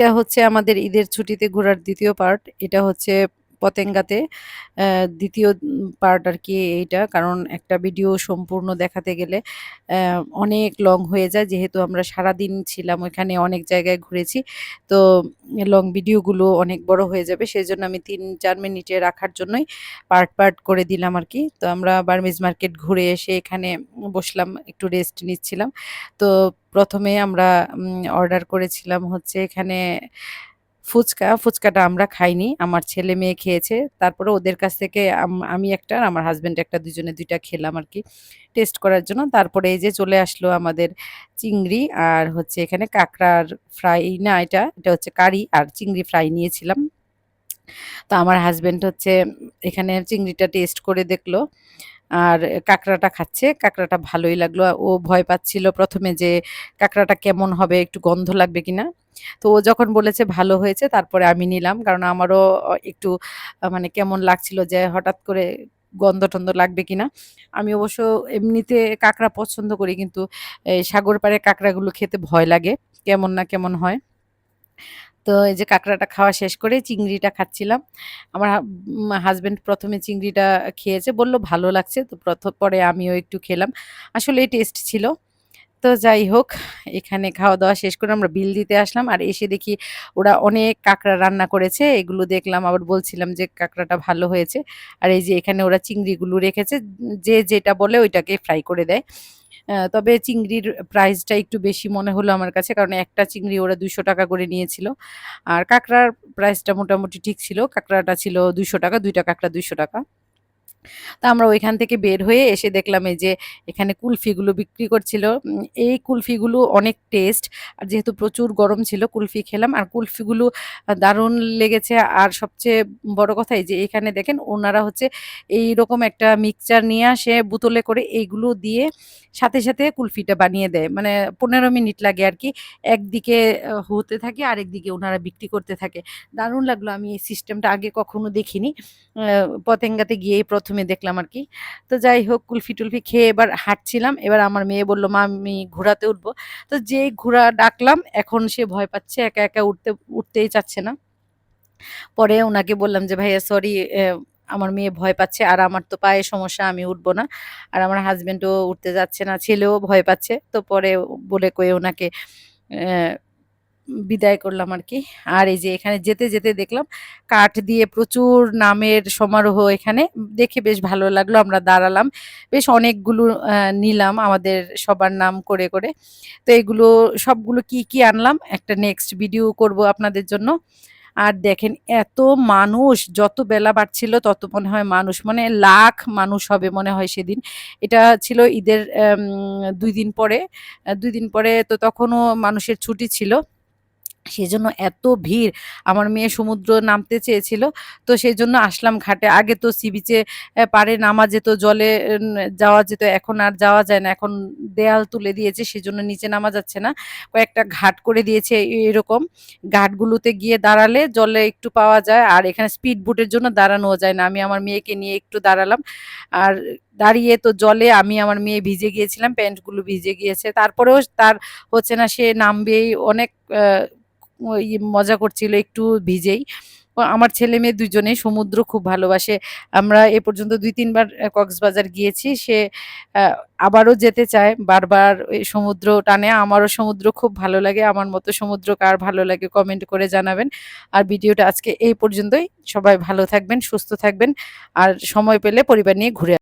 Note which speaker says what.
Speaker 1: এটা হচ্ছে আমাদের ঈদের ছুটিতে ঘোরার দ্বিতীয় পার্ট। এটা হচ্ছে পতেঙ্গাতে দ্বিতীয় পার্ট আর কি এইটা। কারণ একটা ভিডিও সম্পূর্ণ দেখাতে গেলে অনেক লং হয়ে যায়। যেহেতু আমরা সারাদিন ছিলাম ওইখানে অনেক জায়গায় ঘুরেছি। তো লং ভিডিওগুলো অনেক বড় হয়ে যাবে। সেই জন্য আমি ৩-৪ মিনিটে রাখার জন্যই পার্ট, পার্ট করে দিলাম আর কি তো আমরা বার্মিজ মার্কেট ঘুরে এসে এখানে বসলাম, একটু রেস্ট নিচ্ছিলাম। তো প্রথমে আমরা অর্ডার করেছিলাম হচ্ছে এখানে ফুচকা। ফুচকাটা আমরা খাইনি। আমার ছেলে-মেয়ে খেয়েছে। তারপরে ওদের কাছ থেকে আমি একটা আমার হাজব্যান্ড একটা দুজনে দুইটা খেলাম আর কি টেস্ট করার জন্য। তারপরে এই যে চলে আসলো আমাদের চিংড়ি আর হচ্ছে এখানে কাঁকড়ার ফ্রাই না এটা, এটা হচ্ছে কারি আর চিংড়ি ফ্রাই নিয়েছিলাম। তো আমার হাজব্যান্ড হচ্ছে এখানে চিংড়িটা টেস্ট করে দেখল। আর কাঁকড়াটা খাচ্ছে। কাঁকড়াটা ভালোই লাগল। ও ভয় পাচ্ছিল প্রথমে যে কাঁকড়াটা কেমন হবে, একটু গন্ধ লাগবে কিনা। তো ও যখন বলেছে ভালো হয়েছে তারপরে আমি নিলাম। কারণ আমারও একটু মানে কেমন লাগছিল যে হঠাৎ করে গন্ধ-টন্ধ লাগবে কিনা। আমি অবশ্য এমনিতে কাঁকড়া পছন্দ করি কিন্তু সাগর পাড়ে কাঁকড়াগুলো খেতে ভয় লাগে। কেমন না কেমন হয়। তো এই যে কাঁকড়াটা খাওয়া শেষ করে চিংড়িটা খাচ্ছিলাম। আমার হাজব্যান্ড উম হাসব্যান্ড ১ম এ চিংড়িটা খেয়েছে। বলল, ভালো লাগছে। তো প্রথম পরে আমিও একটু খেলাম। আসলেই টেস্ট ছিল। তো যাই হোক, এখানে খাওয়া-দাওয়া শেষ করে আমরা বিল দিতে আসলাম। আর এসে দেখি ওরা অনেক কাঁকড়া রান্না করেছে। এগুলো দেখলাম, আবার বলছিলাম যে কাঁকড়াটা ভালো হয়েছে। আর এই যে এখানে ওরা চিংড়িগুলো রেখেছে। যে যেটা বলে ওইটাকে ফ্রাই করে দেয়। তবে চিংড়ির প্রাইসটা একটু বেশি মনে হলো আমার কাছে। কারণ একটা চিংড়ি ওরা ৳২০০ করে নিয়েছিল। আর কাঁকড়ার প্রাইসটা মোটামুটি ঠিক ছিল। কাঁকড়াটা ছিল দুশো টাকা, দুইটা কাঁকড়া ৳২০০ তো আমরা ওইখান থেকে বের হয়ে এসে দেখলাম এই যে এখানে কুলফিগুলো বিক্রি করছিল। এই কুলফিগুলো অনেক টেস্ট। আর যেহেতু প্রচুর গরম ছিল কুলফি খেলাম। আর কুলফিগুলো দারুণ লেগেছে। আর সবচেয়ে বড় কথা এই যে এখানে দেখেন ওনারা হচ্ছে এই রকম একটা মিক্সচার নিয়ে আসে বোতলে করে এইগুলো দিয়ে সাথে, সাথে কুলফিটা বানিয়ে দেয়। মানে ১৫ মিনিট লাগে আর কি একদিকে হতে থাকে আর একদিকে ওনারা বিক্রি করতে থাকে। দারুণ লাগল। আমি এই সিস্টেমটা আগে কখনো দেখিনি। পতেঙ্গাতে গিয়েই ১ম এ দেখলাম আর কি তো যাই হোক কুলফি-টুলফি খেয়ে এবার হাঁটছিলাম। এবার আমার মেয়ে বলল, "মা আমি ঘোড়াতে উঠবো।" তো যেই ঘোড়া ডাকলাম এখন সে ভয় পাচ্ছে। একা, একা উঠতে উঠতেই চাচ্ছে না। পরে ওনাকে বললাম যে, "ভাইয়া সরি আমার মেয়ে ভয় পাচ্ছে। আর আমার তো পায়ে সমস্যা আমি উঠবো না।" আর আমার হাজব্যান্ডও উঠতে যাচ্ছে না। ছেলেও ভয় পাচ্ছে। তো পরে বলে কয়ে অ্যা বিদায় করলাম আর কি আর এই যে এখানে যেতে, যেতে দেখলাম কাঠ দিয়ে প্রচুর নামের সমারোহ এখানে। দেখে বেশ ভালো লাগল। আমরা দাঁড়ালাম। বেশ অনেকগুলো নিলাম আমাদের সবার নাম করে, করে। তো এগুলো সবগুলো কি, কি আনলাম একটা নেক্সট ভিডিও করব আপনাদের জন্য। আর দেখেন এত মানুষ যত বেলা বাড়ছিল তত মনে হয় মানুষ মানে লাখ মানুষ হবে মনে হয় সেদিন। এটা ছিল ঈদের দুই দিন পরে। ২ দিন পরে তো তখনও মানুষের ছুটি ছিল। সেজন্য এত ভিড়। আমার মেয়ে সমুদ্র নামতে চেয়েছিল। তো সেই জন্য আসলাম ঘাটে। আগে তো সি বিচে পাড়ে নামা যেত, জলে যাওয়া যেত। এখন আর যাওয়া যায় না। এখন দেয়াল তুলে দিয়েছে সেজন্য নিচে নামা যাচ্ছে না। কয়েকটা ঘাট করে দিয়েছে এরকম। ঘাটগুলোতে গিয়ে দাঁড়ালে জলে একটু পাওয়া যায়। আর এখানে স্পিড বোটের জন্য দাঁড়ানোও যায় না। আমি আমার মেয়েকে নিয়ে একটু দাঁড়ালাম। আর দাঁড়িয়ে তো জলে আমি আমার মেয়ে ভিজে গিয়েছিলাম। প্যান্টগুলো ভিজে গিয়েছে। তারপরেও তার হচ্ছে না সে নামবেই অনেক ওই মজা করছিল একটু ভিজেই। আমার ছেলে-মেয়ে দুজনেই সমুদ্র খুব ভালোবাসে। আমরা এ পর্যন্ত দুই তিনবার কক্সবাজার গিয়েছি। সে আবারও যেতে চায়। বারবার সমুদ্র টানে। আমারও সমুদ্র খুব ভালো লাগে। আমার মতো সমুদ্র কার ভালো লাগে কমেন্ট করে জানাবেন। আর ভিডিওটা আজকে এই পর্যন্তই। সবাই ভালো থাকবেন, সুস্থ থাকবেন। আর সময় পেলে পরিবার নিয়ে ঘুরে